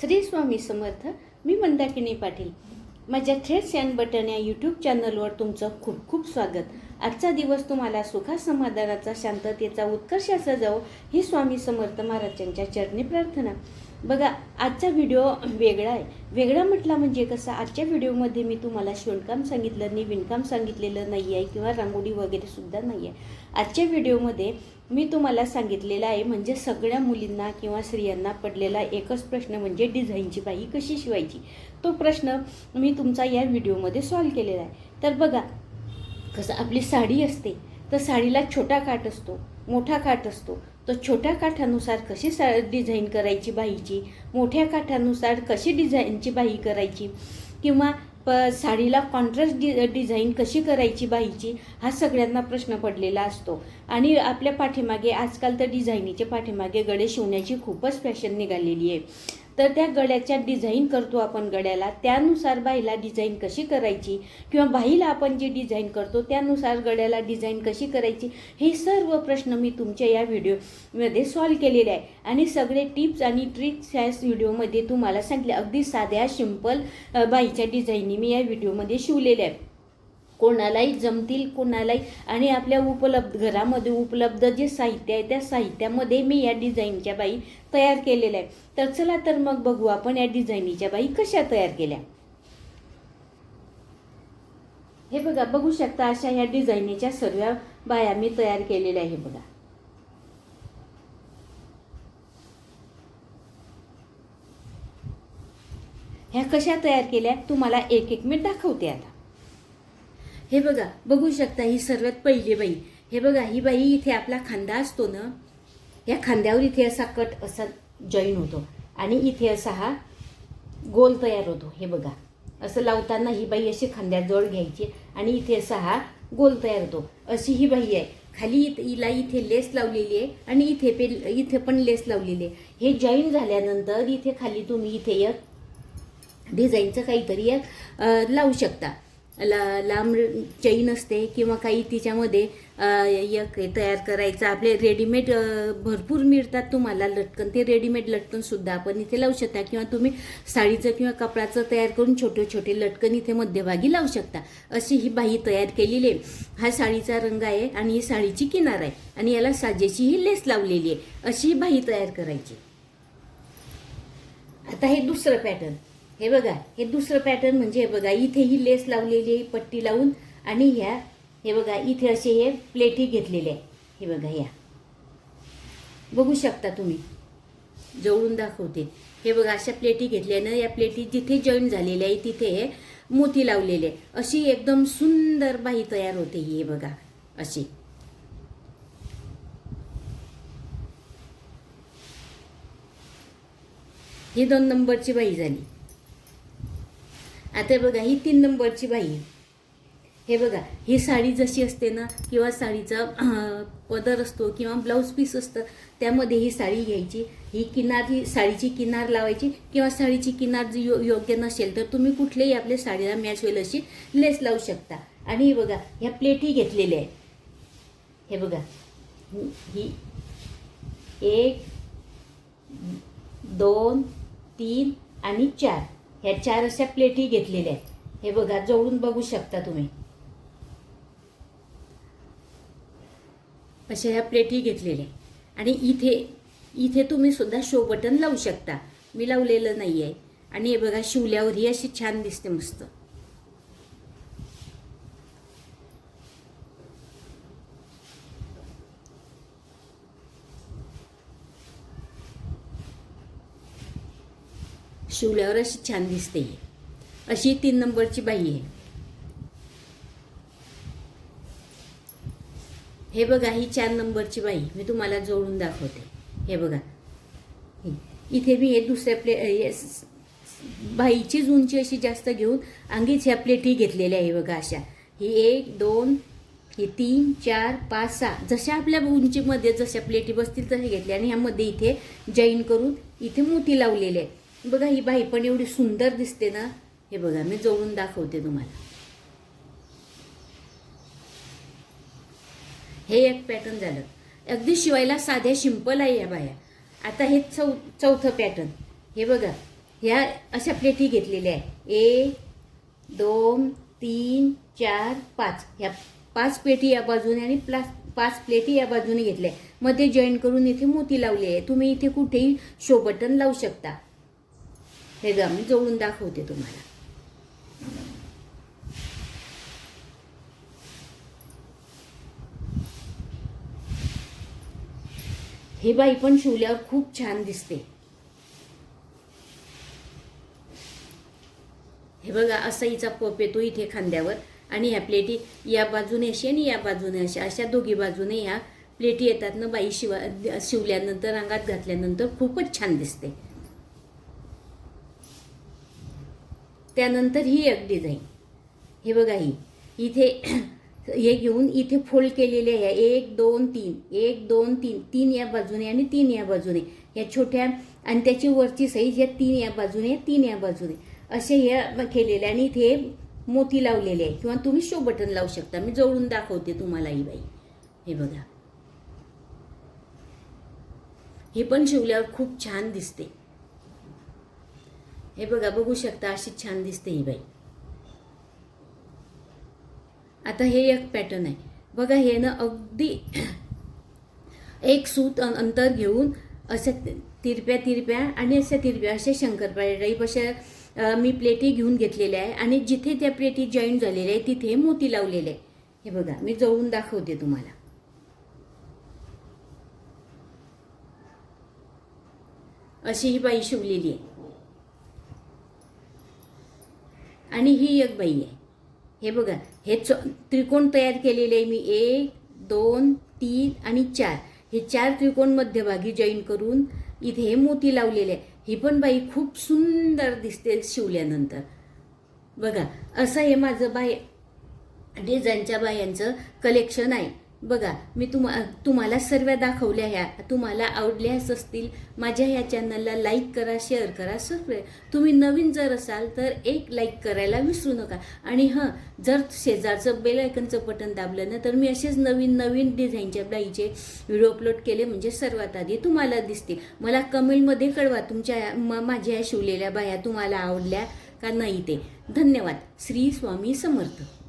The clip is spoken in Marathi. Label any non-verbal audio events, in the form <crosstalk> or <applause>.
श्री स्वामी समर्थ मी मंदाकिनी पाटील. माझ्या थ्रेड्स अँड बटन या यूट्यूब चॅनलवर तुमचं खूप खूप स्वागत. आजचा दिवस तुम्हाला सुखा समाधानाचा शांततेचा उत्कर्षाचा जावो ही स्वामी समर्थ महाराजांच्या चरणी प्रार्थना. बघा आजचा व्हिडिओ वेगळा आहे. वेगळा म्हटला म्हणजे कसं? आजच्या व्हिडिओमध्ये मी तुम्हाला शिवणकाम सांगितलं नाही विणकाम सांगितलेलं नाही आहे किंवा रांगोळी वगैरे सुद्धा नाही आहे आजच्या व्हिडिओमध्ये मी तुम्हाला सांगितलेलं आहे म्हणजे सगळ्या मुलींना किंवा स्त्रियांना पडलेला एकच प्रश्न म्हणजे डिझाईनची बाई कशी शिवायची? तो प्रश्न मी तुमचा या व्हिडिओमध्ये सॉल्व केलेला आहे. तर बघा कसं आपली साडी असते तर साडीला छोटा काठ असतो मोठा काठ असतो. तर छोट्या काठानुसार कशी सा डिझाईन करायची बाईची? मोठ्या काठानुसार कशी डिझाईनची बाई करायची? किंवा प साडीला कॉन्ट्रास्ट डि डिझाईन कशी करायची बाईची? हा सगळ्यांना प्रश्न पडलेला असतो. आणि आपल्या पाठीमागे आजकाल तर डिझाईनीच्या पाठीमागे गडे शिवण्याची खूपच फॅशन निघालेली आहे. तर त्या गळ्याच्या डिझाईन करतो आपण गळ्याला. त्यानुसार बाईला डिझाईन कशी करायची किंवा बाईला आपण जे डिझाईन करतो त्यानुसार गळ्याला डिझाईन कशी करायची हे सर्व प्रश्न मी तुमच्या या व्हिडिओमध्ये सॉल्व केलेले आहे. आणि सगळे टिप्स आणि ट्रिक्स ह्या व्हिडिओमध्ये तुम्हाला सांगितले. अगदी साध्या सिंपल बाईच्या डिझाईनी मी या व्हिडिओमध्ये शिवलेल्या आहेत कोणालाही जमतील कोणालाही. आणि आपल्या उपलब्ध घरामध्ये उपलब्ध जे साहित्य आहे त्या साहित्यामध्ये मी या डिझाईनच्या बाई तयार केलेल्या आहे तर चला तर मग बघू आपण या डिझाईनीच्या बाई कशा तयार केल्या. हे बघा बघू शकता अशा ह्या डिझाईनीच्या सर्व बाया मी तयार केलेल्या आहे बघा. ह्या कशा तयार केल्या? तुम्हाला एक एक मी दाखवते आता. हे बघा बघू शकता ही सर्वात पहिली बाई. हे बघा ही बाई इथे आपला खांदा असतो ना या खांद्यावर इथे असा कट असा जॉईन होतो. आणि इथे असा हा गोल तयार होतो हे बघा. असं लावताना ही बाई अशी खांद्याजवळ घ्यायची आणि इथे असा हा गोल तयार होतो. अशी ही बाई आहे. खाली इथ- हिला इथे लेस लावलेली आहे आणि इथे पे इथे पण लेस लावलेली आहे. हे जॉईन झाल्यानंतर इथे खाली तुम्ही इथे एक डिझाईनचं काहीतरी एक लावू शकता. ला लांब चैन असते किंवा काही तिच्यामध्ये एक तयार करायचं. आपले रेडीमेड भरपूर मिळतात तुम्हाला लटकन. ते रेडीमेड लटकनसुद्धा आपण इथे लावू शकता. किंवा तुम्ही साडीचं किंवा कपड्याचं तयार करून छोटे छोटे लटकन इथे मध्यभागी लावू शकता. अशी ही बाही तयार केलेली आहे. हा साडीचा रंग आहे आणि ही साडीची किनार आहे. आणि याला साजेची ही लेस लावलेली आहे. अशी ही बाही तयार करायची. आता हे दुसरं पॅटर्न हे बघा हे दुसरं पॅटर्न म्हणजे हे बघा इथे ही लेस लावलेली आहे पट्टी लावून आणि ह्या हे बघा इथे असे हे प्लेटी घेतलेले आहे. हे बघा या बघू शकता तुम्ही. जवळून दाखवते. हे बघा अशा प्लेटी घेतल्यानं या प्लेटी जिथे जॉईन झालेल्या आहे तिथे हे मोती लावलेले आहे. अशी एकदम सुंदर बाई तयार होते ही हे बघा अशी. ही दोन नंबरची बाई झाली. आता बघा ही तीन नंबरची बाई आहे. हे बघा ही साडी जशी असते ना किंवा साडीचा पदर असतो किंवा ब्लाऊज पीस असतं त्यामध्ये ही साडी घ्यायची. ही किनार ही साडीची किनार लावायची किंवा साडीची किनार जी यो योग्य नसेल तर तुम्ही कुठलेही आपल्या साडीला मॅच होईल अशी लेस लावू शकता. आणि हे बघा ह्या प्लेटही घेतलेल्या आहेत. हे बघा ही एक दोन तीन आणि चार. ह्या चार अशा प्लेटी घेतलेल्या आहेत. हे बघा जवळून बघू शकता तुम्ही. अशा ह्या प्लेटी घेतलेल्या आहेत. आणि इथे इथे तुम्ही सुद्धा शो बटन लावू शकता. मी लावलेलं नाही आहे आणि हे बघा शिवल्यावर ही अशी छान दिसते मस्त. शिवल्यावर अशी छान दिसते अशी तीन नंबरची बाई आहे. हे बघा ही चार नंबरची बाई. मी तुम्हाला जोडून दाखवते. हे बघा. इथे मी हे दुसऱ्या प्ले बाईचीच उंची अशी जास्त घेऊन अंगीच ह्या प्लेटी घेतलेल्या आहे बघा अशा. ही एक दोन ही तीन चार पाच सहा. जशा आपल्या उंचीमध्ये जशा प्लेटी बसतील तसे घेतल्या. आणि ह्यामध्ये इथे जॉईन करून इथे मोती लावलेले आहे बघा ही बाई पण एवढी सुंदर दिसते ना. हे बघा मी जोडून दाखवते तुम्हाला. हे एक पॅटर्न झालं. अगदी शिवायला साध्या शिंपल आहे या बाया. आता हे चौ चौथं पॅटर्न हे बघा ह्या अशा प्लेटी घेतलेल्या आहे. एक दोन तीन चार पाच. ह्या पाच प्लेटी या बाजूने आणि प्लास पाच प्लेटी या बाजूने घेतल्या. मध्ये जॉईन करून इथे मोती लावली आहे. तुम्ही इथे कुठेही शो बटन लावू शकता. हे गा मी जवळून दाखवते तुम्हाला. हे बाई पण शिवल्यावर खूप छान दिसते. हे बघा असा हिचा पप येतो इथे खांद्यावर आणि ह्या प्लेटी या बाजूने अशी आणि या बाजूने अशी. अशा दोघी बाजूने ह्या प्लेटी येतात ना बाई शिवा शिवल्यानंतर अंगात घातल्यानंतर खूपच छान दिसते. त्यानंतर ही एक डिझाईन हे बघा ही. इथे हे घेऊन इथे फोल्ड केलेले आहे एक दोन तीन. एक दोन तीन. तीन या बाजूने आणि तीन या बाजूने. या छोट्या आणि त्याची वरची साईज या तीन या बाजूने तीन या बाजूने. असे हे केलेले आणि इथे मोती लावलेले आहे किंवा तुम्ही शो बटन लावू शकता. मी जवळून दाखवते तुम्हाला ही बाई. हे बघा. हे पण शिवल्यावर खूप छान दिसते. हे बघा बघू शकता अशी छान दिसते ही बाई. आता हे एक पॅटर्न आहे. बघा हे ना अगदी <clears throat> एक सूत अंतर घेऊन अशा तिरप्या तिरप्या आणि अशा तिरप्या अशा शंकरपाळी टाईप अशा मी प्लेटी घेऊन घेतलेल्या आहे आणि जिथे त्या प्लेटी जॉईंट झालेल्या आहे तिथे मोती लावलेले आहे. हे बघा मी जवळून दाखवते तुम्हाला. अशी ही बाई शिवलेली आहे. आणि ही एक बाई आहे. हे बघा हे च त्रिकोण तयार केलेले आहे मी. एक दोन तीन आणि चार. हे चार त्रिकोण मध्यभागी जॉईन करून इथे हे मोती लावलेले आहे. ही पण बाई खूप सुंदर दिसते शिवल्यानंतर. बघा असं हे माझं बाय डिझाईनच्या बायांचं कलेक्शन आहे. बघा मी तुम्हा तुम्हाला सर्व दाखवल्या ह्या तुम्हाला आवडल्याच असतील माझ्या ह्या चॅनलला लाईक करा शेअर करा सबस्क्राईब तुम्ही नवीन जर असाल तर एक लाईक करायला विसरू नका. आणि हां जर शेजारचं बेल आयकनचं बटन दाबलं ना तर मी असेच नवीन नवीन डिझाईनच्या ब्लाईचे व्हिडिओ अपलोड केले म्हणजे सर्वात आधी तुम्हाला दिसतील. मला कमेंटमध्ये कळवा तुमच्या म- माझ्या ह्या शिवलेल्या बाया तुम्हाला आवडल्या का नाही ते. धन्यवाद. श्री स्वामी समर्थ.